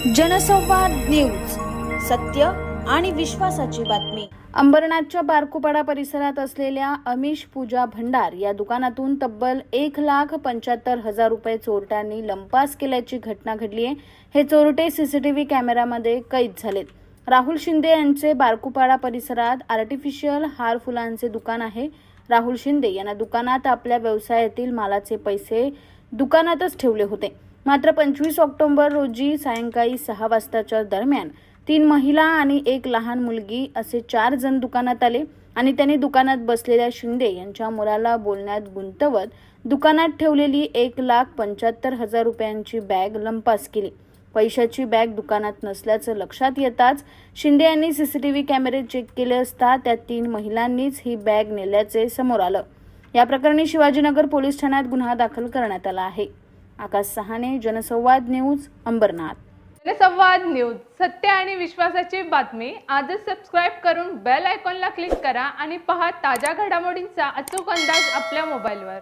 जनसंवाद न्यूज सत्य आणि विश्वासाची बातमी. अंबरनाथच्या बारकुपाडा परिसरात असलेल्या अमिश पूजा भंडार या दुकानातून तब्बल एक लाख पंच्याहत्तर हजार रुपये चोरट्यांनी लंपास केल्याची घटना घडली आहे. हे चोरटे सीसीटीव्ही कॅमेऱ्यामध्ये कैद झालेत. राहुल शिंदे यांचे बारकुपाडा परिसरात आर्टिफिशियल हार फुलांचे दुकान आहे. राहुल शिंदे यांना दुकानात आपल्या व्यवसायातील मालाचे पैसे दुकानातच ठेवले होते. मात्र पंचवीस ऑक्टोबर रोजी सायंकाळी सहा वाजताच्या दरम्यान तीन महिला आणि एक लहान मुलगी असे चार जण दुकानात आले आणि त्यांनी दुकानात बसलेल्या शिंदे यांच्या मुलाला बोलण्यात गुंतवत दुकानात ठेवलेली एक लाख पंच्याहत्तर हजार रुपयांची बॅग लंपास केली. पैशाची बॅग दुकानात नसल्याचं लक्षात येताच शिंदे यांनी सीसीटीव्ही कॅमेरे चेक केले असता त्या तीन महिलांनीच ही बॅग नेल्याचे समोर आलं. या प्रकरणी शिवाजीनगर पोलीस ठाण्यात गुन्हा दाखल करण्यात आला आहे. आकाश सहाने जनसंवाद न्यूज अंबरनाथ. जनसंवाद न्यूज सत्य आणि विश्वासाची बातमी आजच सबस्क्राईब करून बेल आयकॉनला क्लिक करा आणि पहा ताज्या घडामोडींचा अचूक अंदाज आपल्या मोबाईलवर